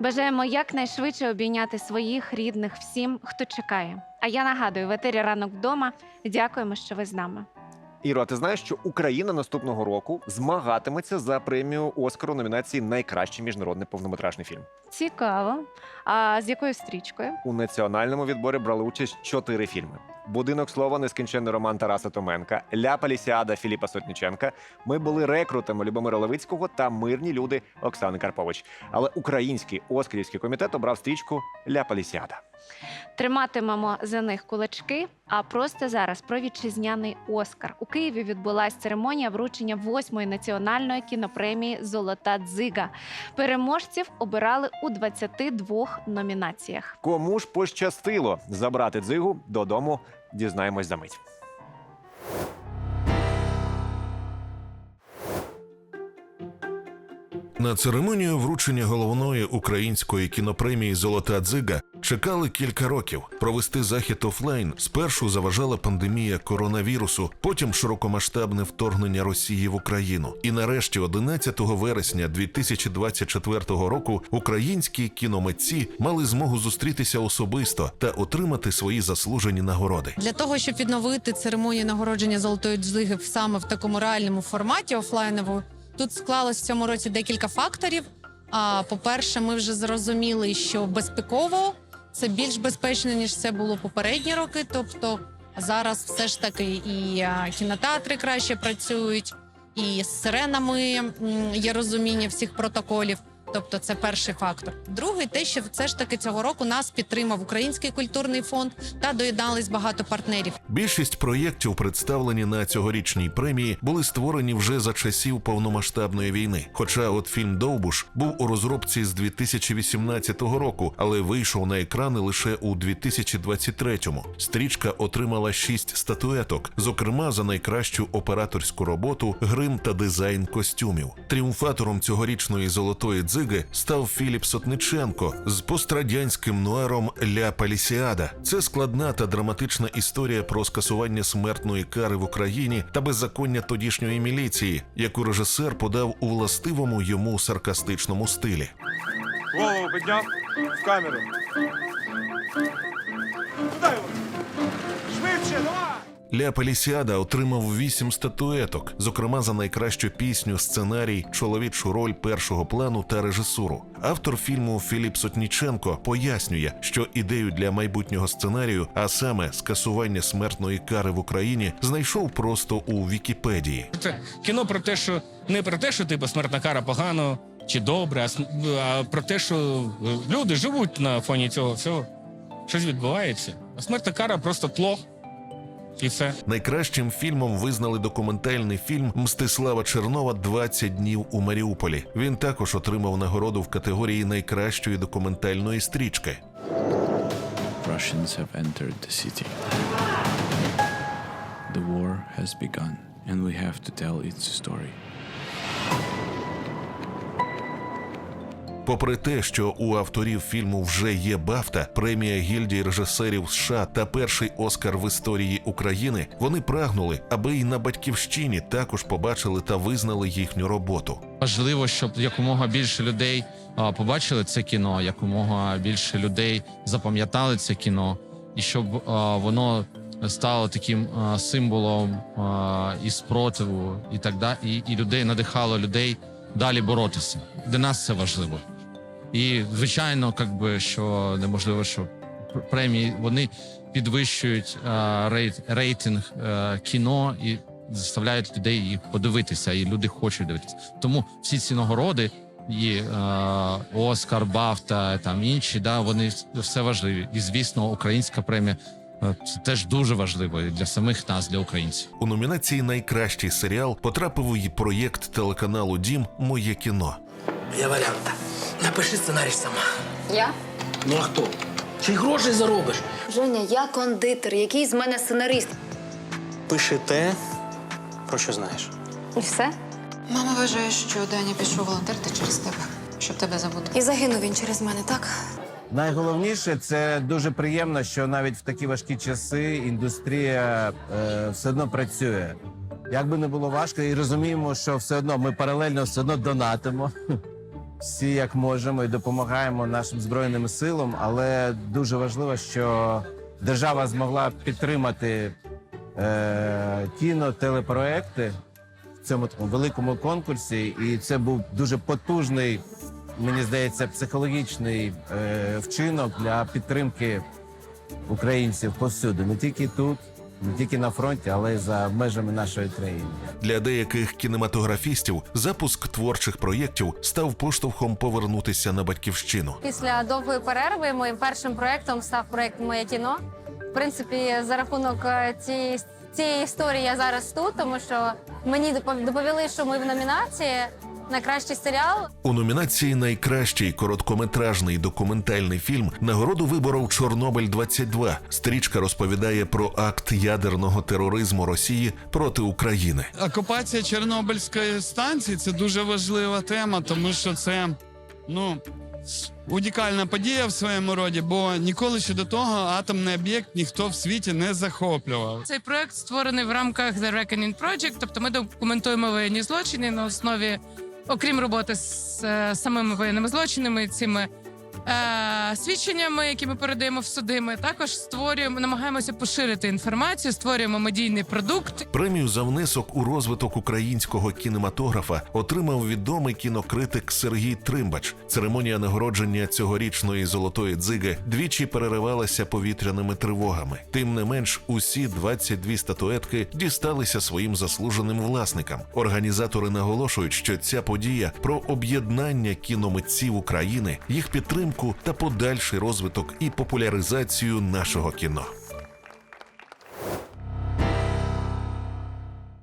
Бажаємо якнайшвидше обійняти своїх рідних всім, хто чекає. А я нагадую, в етері ранок вдома. Дякуємо, що ви з нами. Іро, а ти знаєш, що Україна наступного року змагатиметься за премію Оскар у номінації Найкращий міжнародний повнометражний фільм. Цікаво. А з якою стрічкою? У національному відборі брали участь чотири фільми: Будинок слова, нескінченний роман Тараса Томенка, Ля Палісіада Філіпа Сотніченка. Ми були рекрутами Любомира Левицького та мирні люди Оксани Карпович. Але український оскарівський комітет обрав стрічку Ля Палісіада. Триматимемо за них кулачки. А просто зараз про вітчизняний Оскар у Києві відбулася церемонія вручення восьмої національної кінопремії Золота дзига. Переможців обирали у 22 номінаціях. Кому ж пощастило забрати дзигу додому? Дізнаємось за мить. На церемонію вручення головної української кінопремії Золота дзига чекали кілька років. Провести захід офлайн спершу заважала пандемія коронавірусу, потім широкомасштабне вторгнення Росії в Україну. І нарешті, 11 вересня 2024 року, українські кіномитці мали змогу зустрітися особисто та отримати свої заслужені нагороди. Для того, щоб відновити церемонію нагородження золотої дзиги саме в такому реальному форматі офлайновому, тут склалось в цьому році декілька факторів. А по-перше, ми вже зрозуміли, що безпеково це більш безпечно ніж це було попередні роки. Тобто зараз все ж таки і кінотеатри краще працюють, і з сиренами є розуміння всіх протоколів. Тобто, це перший фактор. Другий те, що все ж таки цього року нас підтримав Український культурний фонд та доєднались багато партнерів. Більшість проєктів, представлені на цьогорічній премії, були створені вже за часів повномасштабної війни. Хоча от фільм Довбуш був у розробці з 2018 року, але вийшов на екрани лише у 2023-му. Стрічка отримала шість статуеток, зокрема за найкращу операторську роботу, грим та дизайн костюмів. Тріумфатором цьогорічної золотої дзиги став Філіп Сотниченко з пострадянським нуаром Ля Палісіада. Це складна та драматична історія про скасування смертної кари в Україні та беззаконня тодішньої міліції, яку режисер подав у властивому йому саркастичному стилі. Голову підняв в камеру. Ля Палісіада отримав вісім статуеток, зокрема за найкращу пісню, сценарій, чоловічу роль першого плану та режисуру. Автор фільму Філіп Сотніченко пояснює, що ідею для майбутнього сценарію, а саме скасування смертної кари в Україні, знайшов просто у Вікіпедії. Це кіно про те, що не про те, що типу смертна кара погано чи добре, а, про те, що е, люди живуть на фоні цього всього. Щось відбувається. А смертна кара просто тло. І все. Найкращим фільмом визнали документальний фільм Мстислава Чернова «20 днів у Маріуполі. Він також отримав нагороду в категорії найкращої документальної стрічки. Russians have entered the city. The war has begun, and we have to tell its story. Попри те, що у авторів фільму вже є Бафта, премія гільдії режисерів США та перший Оскар в історії України, вони прагнули, аби і на батьківщині також побачили та визнали їхню роботу. Важливо, щоб якомога більше людей побачили це кіно, якомога більше людей запам'ятали це кіно, і щоб воно стало таким символом і спротиву, і так далі, і людей надихало людей далі боротися. Для нас це важливо. І звичайно, как би, що неможливо, що премії вони підвищують а, рейт, рейтинг а, кіно і заставляють людей їх подивитися, і люди хочуть дивитися. Тому всі ці нагороди, і е, Оскар, Бафта, там інші, да, вони все важливі. І звісно, українська премія е, це теж дуже важливо для самих нас, для українців. У номінації Найкращий серіал потрапив і проєкт телеканалу Дім Моє кіно. Я варіант. Напиши сценарій сама. Я? Ну а хто? Чи й грошей заробиш? Женя, я кондитер, який з мене сценарист. Пиши те, про що знаєш. І все? Мама вважає, що Даня пішов волонтерити через тебе, щоб тебе забути. І загинув він через мене, так? Найголовніше це дуже приємно, що навіть в такі важкі часи індустрія е, все одно працює. Як би не було важко, і розуміємо, що все одно ми паралельно все одно донатимо. Всі як можемо і допомагаємо нашим збройним силам, але дуже важливо, що держава змогла підтримати е, кіно, телепроекти в цьому великому конкурсі, і це був дуже потужний, мені здається, психологічний е, вчинок для підтримки українців повсюди, не тільки тут, не тільки на фронті, але й за межами нашої країни. Для деяких кінематографістів запуск творчих проєктів став поштовхом повернутися на батьківщину. Після довгої перерви моїм першим проєктом став проєкт Моє кіно. В принципі, за рахунок е, цієї, цієї історії я зараз тут, тому що мені допов- доповіли, що ми в номінації на кращий серіал. У номінації Найкращий короткометражний документальний фільм нагороду виборов Чорнобиль 22 Стрічка розповідає про акт ядерного тероризму Росії проти України. Окупація Чорнобильської станції це дуже важлива тема, тому що це ну унікальна подія в своєму роді, бо ніколи ще до того атомний об'єкт ніхто в світі не захоплював. Цей проект створений в рамках The Reckoning Project, тобто ми документуємо воєнні злочини на основі, окрім роботи з е, самими воєнними злочинами, цими е, свідченнями, які ми передаємо в суди. Ми також створюємо, намагаємося поширити інформацію, створюємо медійний продукт. Премію за внесок у розвиток українського кінематографа отримав відомий кінокритик Сергій Тримбач. Церемонія нагородження цьогорічної золотої дзиги двічі переривалася повітряними тривогами. Тим не менш, усі 22 статуетки дісталися своїм заслуженим власникам. Організатори наголошують, що ця подія про об'єднання кіномитців України, їх підтримку та подальший розвиток і популяризацію нашого кіно.